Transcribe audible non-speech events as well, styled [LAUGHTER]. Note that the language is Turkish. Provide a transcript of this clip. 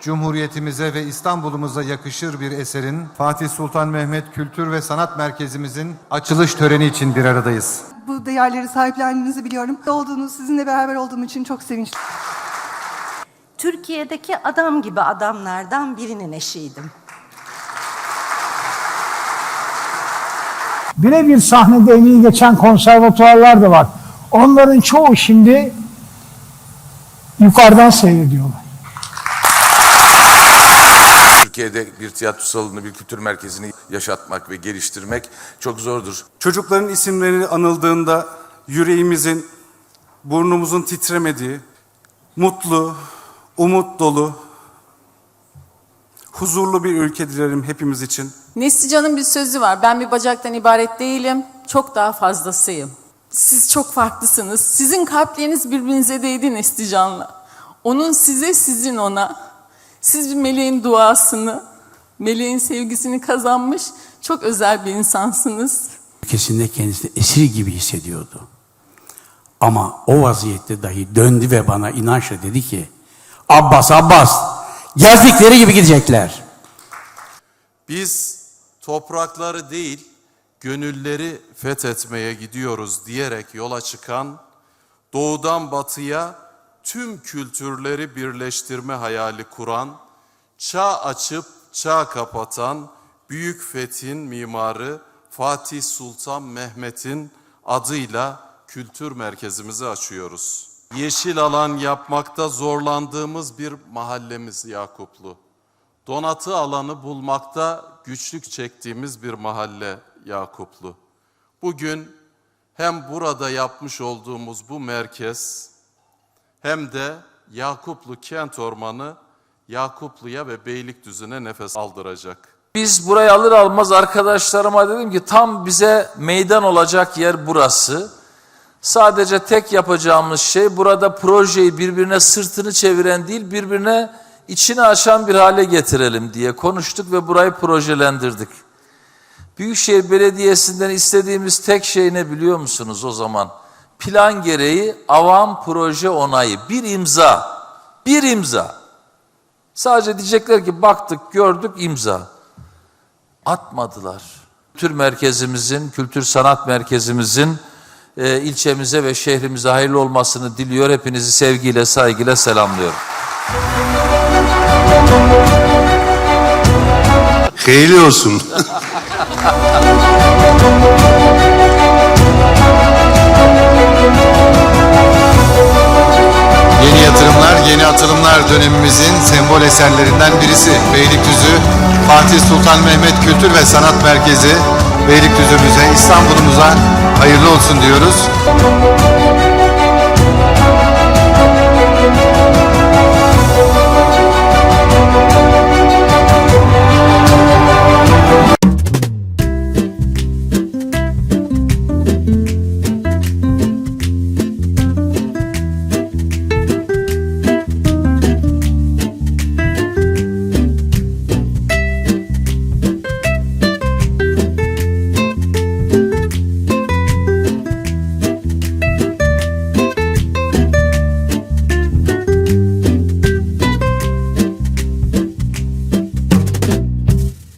Cumhuriyetimize ve İstanbul'umuza yakışır bir eserin Fatih Sultan Mehmet Kültür ve Sanat Merkezimizin açılış töreni için bir aradayız. Bu değerleri sahiplendiğinizi biliyorum. Olduğunuz, sizinle beraber olduğum için çok sevinçliyim. Türkiye'deki adam gibi adamlardan birinin eşiydim. Birebir sahnede en iyi geçen konservatuvarlar da var. Onların çoğu şimdi yukarıdan seyrediyorlar. Türkiye'de bir tiyatro salonu, bir kültür merkezini yaşatmak ve geliştirmek çok zordur. Çocukların isimleri anıldığında yüreğimizin, burnumuzun titremediği, mutlu, umut dolu, huzurlu bir ülke dilerim hepimiz için. Neslican'ın bir sözü var. Ben bir bacaktan ibaret değilim, çok daha fazlasıyım. Siz çok farklısınız. Sizin kalpleriniz birbirinize değdi Neslican'la. Onun size, sizin ona. Siz bir meleğin duasını, meleğin sevgisini kazanmış çok özel bir insansınız. ülkesinde kendisini esir gibi hissediyordu. Ama o vaziyette dahi döndü ve bana inançla dedi ki Abbas Abbas gezdikleri gibi gidecekler. Biz toprakları değil, gönülleri fethetmeye gidiyoruz diyerek yola çıkan, doğudan batıya tüm kültürleri birleştirme hayali kuran, çağ açıp çağ kapatan büyük fethin mimarı Fatih Sultan Mehmet'in adıyla kültür merkezimizi açıyoruz. Yeşil alan yapmakta zorlandığımız bir mahallemiz Yakuplu. Donatı alanı bulmakta güçlük çektiğimiz bir mahalle Yakuplu. Bugün hem burada yapmış olduğumuz bu merkez hem de Yakuplu kent ormanı Yakuplu'ya ve Beylikdüzü'ne nefes aldıracak. Biz burayı alır almaz arkadaşlarıma dedim ki tam bize meydan olacak yer burası. Sadece tek yapacağımız şey burada projeyi birbirine sırtını çeviren değil birbirine içini açan bir hale getirelim diye konuştuk ve burayı projelendirdik. Büyükşehir Belediyesi'nden istediğimiz tek şey ne biliyor musunuz o zaman? Plan gereği avam proje onayı. Bir imza. Bir imza. Sadece diyecekler ki baktık, gördük, imza. Atmadılar. Kültür merkezimizin, kültür sanat merkezimizin e, ilçemize ve şehrimize hayırlı olmasını diliyor. Hepinizi sevgiyle, saygıyla selamlıyorum. Hayırlı olsun. [LAUGHS] atılımlar dönemimizin sembol eserlerinden birisi. Beylikdüzü, Fatih Sultan Mehmet Kültür ve Sanat Merkezi, Beylikdüzü'müze, İstanbul'umuza hayırlı olsun diyoruz.